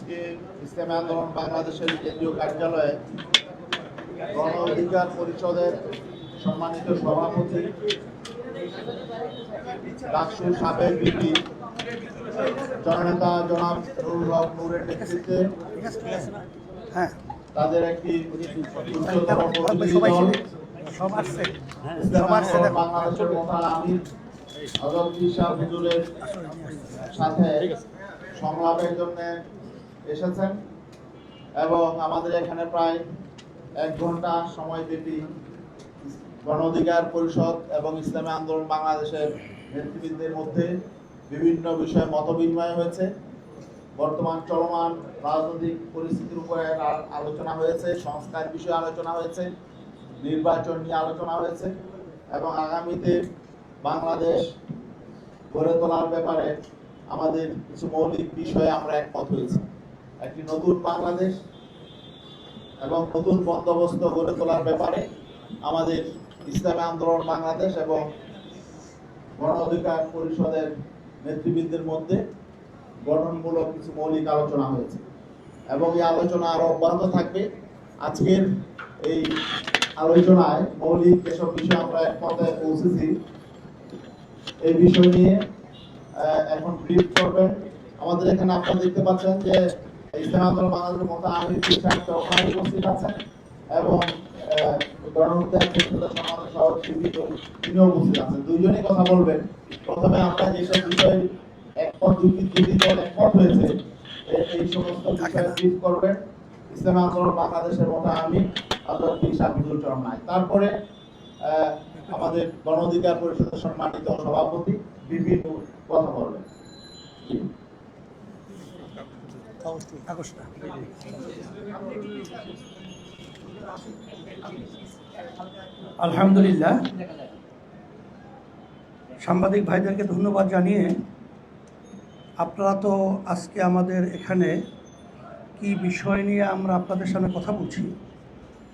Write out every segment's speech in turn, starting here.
আজকে ইসলামী আন্দোলন বাংলাদেশের কেন্দ্রীয় কার্যালয়ে গণ অধিকার পরিষদের সম্মানিত সভাপতি ডাকসুর সাবেক বিপি জননেতা জনাব নুরুল হক নূরের নেতৃত্বে হ্যাঁ। তাদের একটি বাংলাদেশের মহান আমির হুজুরের সাথে সংলাপের জন্য এসেছেন এবং আমাদের এখানে প্রায় এক ঘণ্টা সময় ব্যাপী গণ অধিকার পরিষদ এবং ইসলামী আন্দোলন বাংলাদেশের নেতৃবৃন্দের মধ্যে বিভিন্ন বিষয়ে মত বিনিময় হয়েছে। বর্তমান চলমান রাজনৈতিক পরিস্থিতির উপরে আলোচনা হয়েছে, সংস্কার বিষয়ে আলোচনা হয়েছে, নির্বাচন নিয়ে আলোচনা হয়েছে এবং আগামীতে বাংলাদেশ গড়ে তোলার ব্যাপারে আমাদের কিছু মৌলিক বিষয়ে আমরা একমত হয়েছি। একটি নতুন বাংলাদেশ এবং নতুন বন্দোবস্ত গড়ে তোলার ব্যাপারে আমাদের ইসলামী আন্দোলন বাংলাদেশ এবং গণ অধিকার পরিষদের নেতৃবৃন্দের মধ্যে গঠনমূলক কিছু মৌলিক আলোচনা হয়েছে। এবং এই আলোচনা আরও অব্যাহত থাকবে। আজকের এই আলোচনায় মৌলিক যেসব বিষয় আমরা এক কথায় পৌঁছেছি, এই বিষয় নিয়ে এখন ব্রিফ করবেন। আমাদের এখানে আপনারা দেখতে পাচ্ছেন যে মতো বিশ্বাস ওখানে উপস্থিত আছেন এবং কথা বলবেন। প্রথমে এই সমস্ত ইসলাম বাংলাদেশের মতো আমি তারপরে আমাদের গণ অধিকার পরিষদের সম্মানিত সভাপতি বিভিন্ন কথা বলবেন। আলহামদুলিল্লাহ। সাংবাদিক ভাইদেরকে ধন্যবাদ জানিয়ে আপনারা তো আজকে আমাদের এখানে কি বিষয় নিয়ে আমরা আপনাদের সামনে কথা বলছি,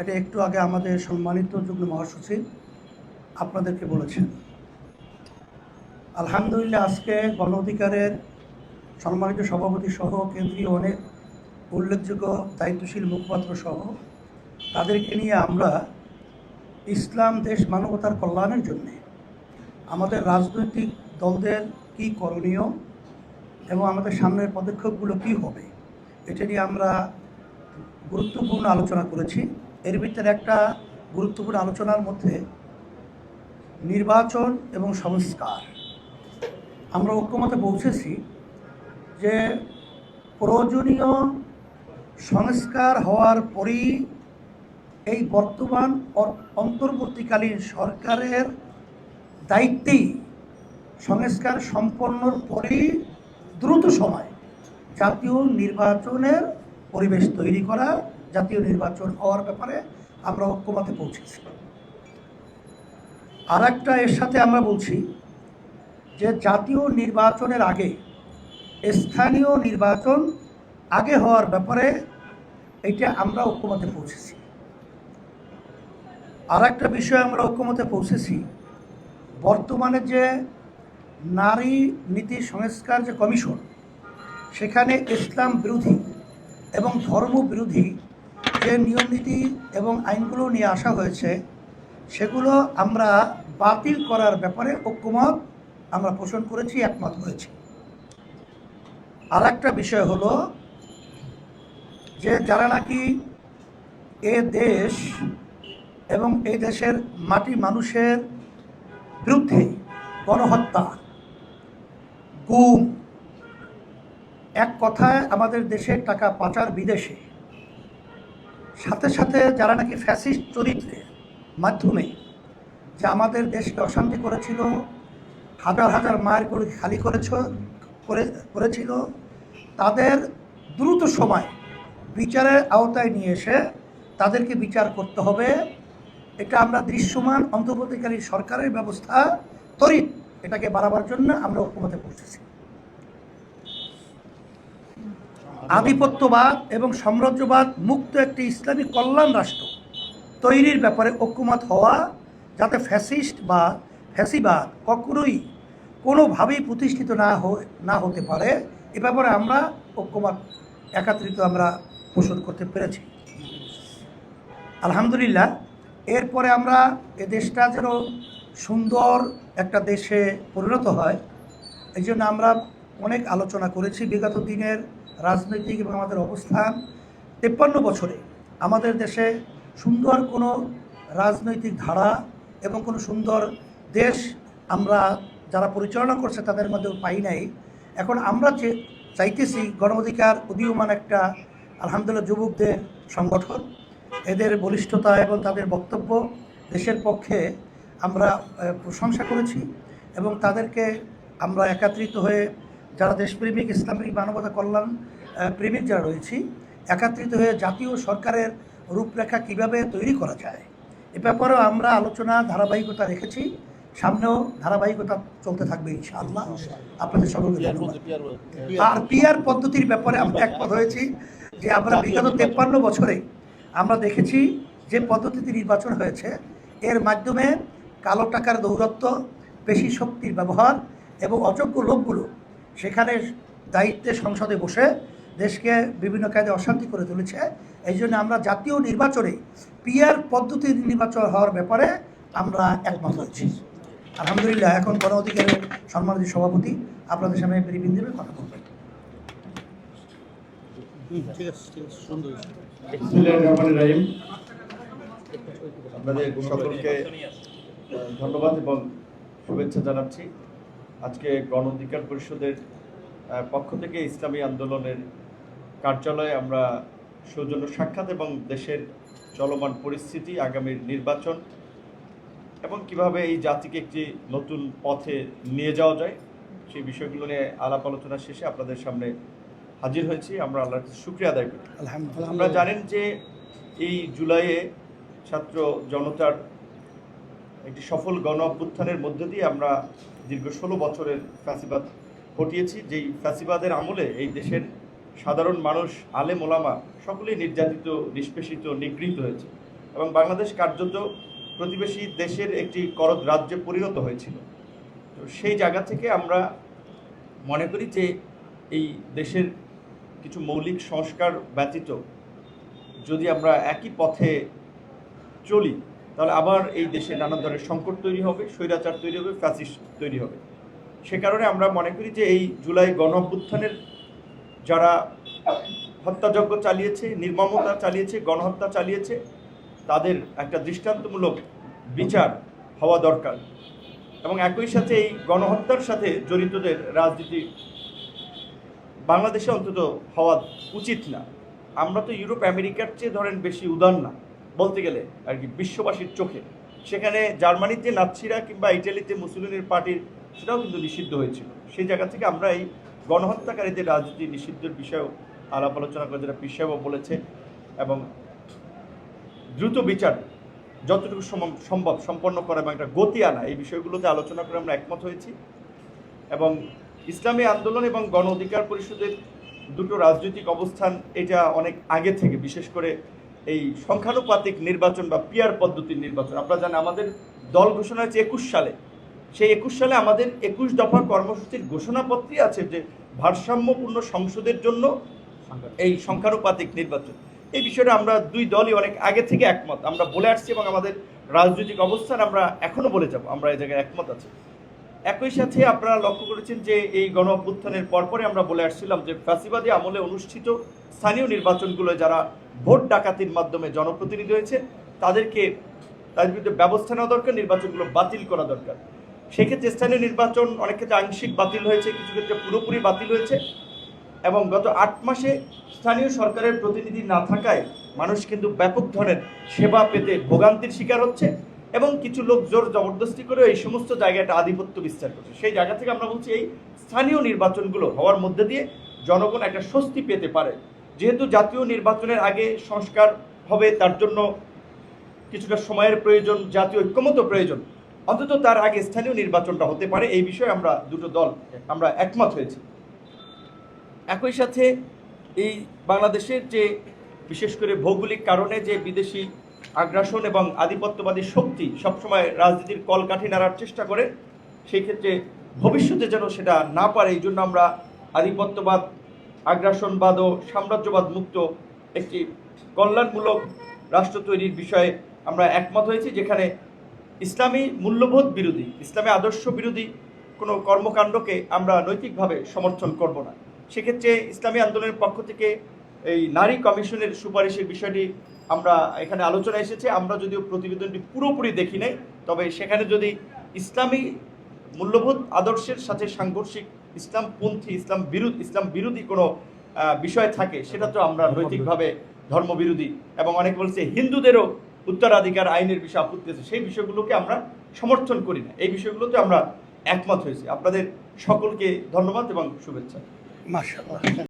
এটা একটু আগে আমাদের সম্মানিত যুগ্ম মহাসচিব আপনাদেরকে বলেছেন। আলহামদুলিল্লাহ, আজকে গণ অধিকারের সম্মানিত সভাপতি সহ কেন্দ্রীয় অনেক উল্লেখযোগ্য দায়িত্বশীল মুখপাত্র সহ, তাদেরকে নিয়ে আমরা ইসলাম, দেশ, মানবতার কল্যাণের জন্যে আমাদের রাজনৈতিক দলদের কি করণীয় এবং আমাদের সামনের পদক্ষেপগুলো কি হবে, এটা নিয়ে আমরা গুরুত্বপূর্ণ আলোচনা করেছি। এর ভিতরে একটা গুরুত্বপূর্ণ আলোচনার মধ্যে নির্বাচন এবং সংস্কার। আমরা ঐক্যমতে পৌঁছেছি। যে প্রয়োজনীয় সংস্কার হওয়ার পরই এই বর্তমান অন্তর্বর্তীকালীন সরকারের দায়িত্বেই সংস্কার সম্পন্নর পরেই দ্রুত সময় জাতীয় নির্বাচনের পরিবেশ তৈরি করা, জাতীয় নির্বাচন হওয়ার ব্যাপারে আমরা ঐক্যমতে পৌঁছেছি। আর একটা এর সাথে আমরা বলছি যে জাতীয় নির্বাচনের আগে স্থানীয় নির্বাচন আগে হওয়ার ব্যাপারে এটা আমরা ঐক্যমতে পৌঁছেছি। আর একটা বিষয় আমরা ঐক্যমতে পৌঁছেছি, বর্তমানে যে নারী নীতি সংস্কার যে কমিশন, সেখানে ইসলাম বিরোধী এবং ধর্ম বিরোধী যে নিয়ম নীতি এবং আইনগুলো নিয়ে আসা হয়েছে, সেগুলো আমরা বাতিল করার ব্যাপারে ঐক্যমত আমরা পোষণ করেছি, একমত হয়েছি। আর একটা বিষয় হলো যে যারা নাকি এ দেশ এবং এই দেশের মাটি মানুষের বিরুদ্ধে গণহত্যা, গুম, এক কথায় আমাদের দেশের টাকা পাচার বিদেশে। সাথে সাথে যারা নাকি ফ্যাসিস্ট চরিত্রের মাধ্যমে যে আমাদের দেশকে অশান্তি করেছিল, হাজার হাজার মায়ের করে খালি করেছ করে, করেছিল, তাদের দ্রুত সময় বিচারের আওতায় নিয়ে এসে তাদেরকে বিচার করতে হবে। এটা আমরা দৃশ্যমান অন্তর্বর্তীকালীন সরকারের ব্যবস্থা তরিত এটাকে বাড়াবার জন্য আমরা ঐক্যমতে পৌঁছেছি আধিপত্যবাদ এবং সাম্রাজ্যবাদ মুক্ত একটি ইসলামী কল্যাণ রাষ্ট্র তৈরির ব্যাপারে ঐক্যমত হওয়া, যাতে ফ্যাসিস্ট বা ফ্যাসিবাদ কখনোই কোনোভাবেই প্রতিষ্ঠিত না না হতে পারে। এ ব্যাপারে আমরা ঐক্যমত, একাত্রিত আমরা পোষণ করতে পেরেছি। আলহামদুলিল্লাহ, এরপরে আমরা এ দেশটা যেন সুন্দর একটা দেশে পরিণত হয়, এই জন্য আমরা অনেক আলোচনা করেছি বিগত দিনের রাজনৈতিক এবং আমাদের অবস্থান। তেপ্পান্ন বছরে আমাদের দেশে সুন্দর কোনো রাজনৈতিক ধারা এবং কোনো সুন্দর দেশ আমরা যারা পরিচালনা করছে তাদের মধ্যে পাই নাই। এখন আমরা চাইতেছি গণ অধিকার উদীয়মান একটা, আলহামদুলিল্লাহ, যুবকদের সংগঠন। এদের বলিষ্ঠতা এবং তাদের বক্তব্য দেশের পক্ষে আমরা প্রশংসা করেছি এবং তাদেরকে আমরা একাত্রিত হয়ে যারা দেশপ্রেমিক, ইসলামিক মানবতা কল্যাণ প্রেমিক যারা রয়েছি, একাত্রিত হয়ে জাতীয় সরকারের রূপরেখা কীভাবে তৈরি করা যায়, এ ব্যাপারেও আমরা আলোচনা, ধারাবাহিকতা রেখেছি। সামনেও ধারাবাহিকতা চলতে থাকবে ইনশাআল্লাহ। আপনাদের সকলকে আর পিয়ার পদ্ধতির ব্যাপারে আমরা একমত হয়েছি যে আমরা বিগত তেপ্পান্ন বছরে আমরা দেখেছি যে পদ্ধতিতে নির্বাচন হয়েছে। এর মাধ্যমে কালো টাকার দৌরত্ব পেশি শক্তির ব্যবহার এবং অযোগ্য লোকগুলো সেখানে দায়িত্বে সংসদে বসে দেশকে বিভিন্ন কাজে অশান্তি করে তুলেছে। এই জন্য আমরা জাতীয় নির্বাচনে পিআর পদ্ধতির নির্বাচন হওয়ার ব্যাপারে আমরা একমত হয়েছি। আলহামদুলিল্লাহ এখন গণ অধিকারের সম্মানিত সভাপতি আপনাদের সামনে ব্রিফিং দেবে কথা বলবেন আপনাদের সকলকে ধন্যবাদ এবং শুভেচ্ছা জানাচ্ছি। আজকে গণ অধিকার পরিষদের পক্ষ থেকে ইসলামী আন্দোলনের কার্যালয়ে আমরা সৌজন্য সাক্ষাৎ এবং দেশের চলমান পরিস্থিতি আগামীর নির্বাচন এবং কীভাবে এই জাতিকে একটি নতুন পথে নিয়ে যাওয়া যায় সেই বিষয়গুলো নিয়ে আলাপ আলোচনা শেষে আপনাদের সামনে হাজির হয়েছি। আমরা আল্লাহর কাছে শুক্রিয়া আদায় করি। আলহামদুলিল্লাহ। আমরা জানেন যে এই জুলাইয়ে ছাত্র জনতার একটি সফল গণ অভ্যুত্থানের মধ্য দিয়ে আমরা দীর্ঘ ষোলো বছরের ফ্যাসিবাদ ঘটিয়েছি যেই ফ্যাসিবাদের আমলে এই দেশের সাধারণ মানুষ আলেম ওলামা সকলেই নির্যাতিত নিষ্পেষিত নিগৃহীত হয়েছে। এবং বাংলাদেশ কার্যত প্রতিবেশী দেশের একটি করদ রাজ্যে পরিণত হয়েছিল। তো সেই জায়গা থেকে আমরা মনে করি যে এই দেশের কিছু মৌলিক সংস্কার ব্যতীত যদি আমরা একই পথে চলি, তাহলে আবার এই দেশে নানা ধরনের সংকট তৈরি হবে, স্বৈরাচার তৈরি হবে ফ্যাসিস্ট তৈরি হবে। সে কারণে আমরা মনে করি যে এই জুলাই গণ অভ্যুত্থানের যারা হত্যাযজ্ঞ চালিয়েছে, নির্মমতা চালিয়েছে, গণহত্যা চালিয়েছে তাদের একটা দৃষ্টান্তমূলক বিচার হওয়া দরকার। এবং একই সাথে এই গণহত্যার সাথে জড়িতদের রাজনীতি বাংলাদেশে অন্তত হওয়া উচিত না। আমরা তো ইউরোপ, আমেরিকার চেয়ে ধরেন বেশি উদার না, বলতে গেলে, আর কি, বিশ্ববাসীর চোখে। সেখানে জার্মানির যে নাৎসিরা কিংবা ইটালিতে মুসলিনের পার্টির সেটাও কিন্তু নিষিদ্ধ হয়েছিল। সেই জায়গা থেকে আমরা এই গণহত্যাকারীদের রাজনীতি নিষিদ্ধের বিষয়েও আলাপ আলোচনা করে, যেটা পিসাবও বলেছে এবং দ্রুত বিচার যতটুকু সম- সম্ভব, সম্পন্ন করা এবং একটা গতি আনা, এই বিষয়গুলোতে আলোচনা করে আমরা একমত হয়েছি। এবং ইসলামী আন্দোলন এবং গণ অধিকার পরিষদের দুটো রাজনৈতিক অবস্থান, এটা অনেক আগে থেকে, বিশেষ করে এই সংখ্যানুপাতিক নির্বাচন বা পিয়ার পদ্ধতির নির্বাচন। আপনারা জানেন, আমাদের দল ঘোষণা হয়েছে একুশ সালে। সেই একুশ সালে আমাদের একুশ দফা কর্মসূচির ঘোষণাপত্রই আছে যে ভারসাম্যপূর্ণ সংসদের জন্য এই সংখ্যানুপাতিক নির্বাচন। এই বিষয়টা আমরা দুই দলই অনেক আগে থেকে একমত। আমরা বলে আসছি এবং আমাদের রাজনৈতিক অবস্থান আমরা এখনও বলে যাব। আমরা এই জায়গায় একমত আছি। একই সাথে আপনারা লক্ষ্য করেছেন যে এই গণ অভ্যুত্থানের পরপরে আমরা বলে আসছিলাম যে ফ্যাসিবাদী আমলে অনুষ্ঠিত স্থানীয় নির্বাচনগুলো যারা ভোট ডাকাতির মাধ্যমে জনপ্রতিনিধি হয়েছে, তাদেরকে তাদের বিরুদ্ধে ব্যবস্থা নেওয়া দরকার, নির্বাচনগুলো বাতিল করা দরকার। সেক্ষেত্রে স্থানীয় নির্বাচন অনেক ক্ষেত্রে আংশিক বাতিল হয়েছে, কিছু ক্ষেত্রে পুরোপুরি বাতিল হয়েছে। এবং গত আট মাসে স্থানীয় সরকারের প্রতিনিধি না থাকায় মানুষ কিন্তু ব্যাপক ধরনের সেবা পেতে ভোগান্তির শিকার হচ্ছে এবং কিছু লোক জোর জবরদস্তি করে এই সমস্ত জায়গাটা আধিপত্য বিস্তার করছে। সেই জায়গা থেকে আমরা বলছি এই স্থানীয় নির্বাচনগুলো হওয়ার মধ্যে দিয়ে জনগণ একটা স্বস্তি পেতে পারে। যেহেতু জাতীয় নির্বাচনের আগে সংস্কার হবে, তার জন্য কিছুটা সময়ের প্রয়োজন, জাতীয় ঐক্যমত প্রয়োজন। অন্তত তার আগে স্থানীয় নির্বাচনটা হতে পারে, এই বিষয়ে আমরা দুটো দল, আমরা একমত হয়েছি। একই সাথে এই বাংলাদেশের যে, বিশেষ করে ভৌগোলিক কারণে যে বিদেশি আগ্রাসন এবং আধিপত্যবাদী শক্তি সবসময় রাজনীতির কলকাঠি নাড়ার চেষ্টা করে, সেই ক্ষেত্রে ভবিষ্যতে যেন সেটা না পারে, এই জন্য আমরা আধিপত্যবাদ, আগ্রাসনবাদ ও সাম্রাজ্যবাদ মুক্ত একটি কল্যাণমূলক রাষ্ট্র তৈরির বিষয়ে আমরা একমত হয়েছি, যেখানে ইসলামী মূল্যবোধ বিরোধী, ইসলামী আদর্শ বিরোধী কোনো কর্মকাণ্ডকে আমরা নৈতিকভাবে সমর্থন করব না। সেক্ষেত্রে ইসলামী আন্দোলনের পক্ষ থেকে এই নারী কমিশনের সুপারিশের বিষয়টি আমরা এখানে আলোচনা এসেছে। আমরা যদিও প্রতিবেদনটি পুরোপুরি দেখি নাই তবে সেখানে যদি ইসলামী মূল্যবোধ আদর্শের সাথে সাংঘর্ষিক ইসলামপন্থী ইসলাম বিরোধী ইসলাম বিরোধী কোনো বিষয় থাকে সেটা তো আমরা নৈতিকভাবে ধর্মবিরোধী এবং অনেক বলছে হিন্দুদেরও উত্তরাধিকার আইনের বিষয়ে আপত্তি আছে। সেই বিষয়গুলোকে আমরা সমর্থন করি না। এই বিষয়গুলোতে আমরা একমত হয়েছি। আপনাদের সকলকে ধন্যবাদ এবং শুভেচ্ছা। 嘛是不。